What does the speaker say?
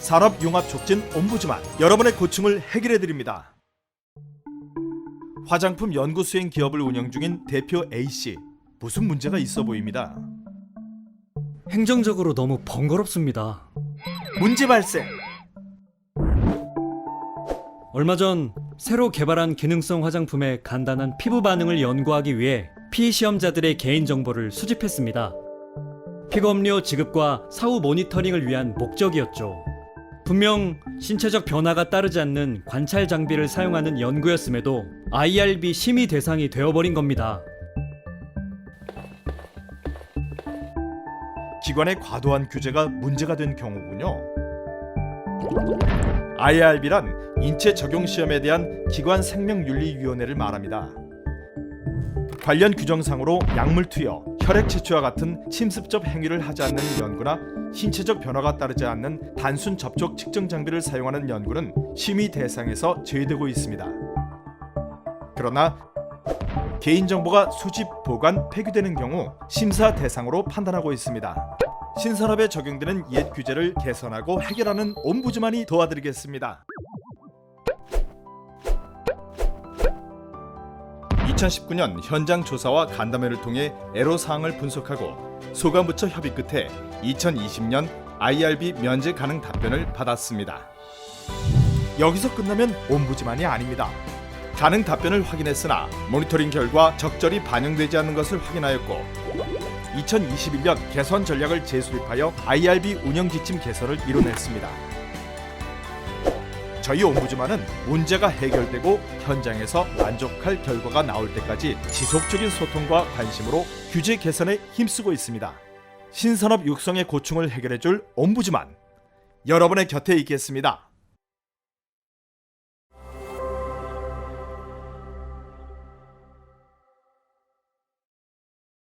산업융합 촉진 옴부즈만 여러분의 고충을 해결해 드립니다. 화장품 연구 수행 기업을 운영 중인 대표 A 씨 무슨 문제가 있어 보입니다. 행정적으로 너무 번거롭습니다. 문제 발생. 얼마 전 새로 개발한 기능성 화장품의 간단한 피부 반응을 연구하기 위해 피시험자들의 개인 정보를 수집했습니다. 픽업료 지급과 사후 모니터링을 위한 목적이었죠. 분명 신체적 변화가 따르지 않는 관찰 장비를 사용하는 연구였음에도 IRB 심의 대상이 되어버린 겁니다. 기관의 과도한 규제가 문제가 된 경우군요. IRB란 인체 적용 시험에 대한 기관 생명윤리위원회를 말합니다. 관련 규정상으로 약물 투여, 혈액 채취와 같은 침습적 행위를 하지 않는 연구나 신체적 변화가 따르지 않는 단순 접촉 측정 장비를 사용하는 연구는 심의 대상에서 제외되고 있습니다. 그러나 개인정보가 수집, 보관, 폐기되는 경우 심사 대상으로 판단하고 있습니다. 신산업에 적용되는 옛 규제를 개선하고 해결하는 옴부즈만이 도와드리겠습니다. 2019년 현장 조사와 간담회를 통해 애로 사항을 분석하고 소관부처 협의 끝에 2020년 IRB 면제 가능 답변을 받았습니다. 여기서 끝나면 옴부즈만이 아닙니다. 가능 답변을 확인했으나 모니터링 결과 적절히 반영되지 않는 것을 확인하였고 2021년 개선 전략을 재수립하여 IRB 운영 지침 개선을 이뤄냈습니다. 저희 옴부즈만은 문제가 해결되고 현장에서 만족할 결과가 나올 때까지 지속적인 소통과 관심으로 규제 개선에 힘쓰고 있습니다. 신산업 육성의 고충을 해결해줄 옴부즈만 여러분의 곁에 있겠습니다.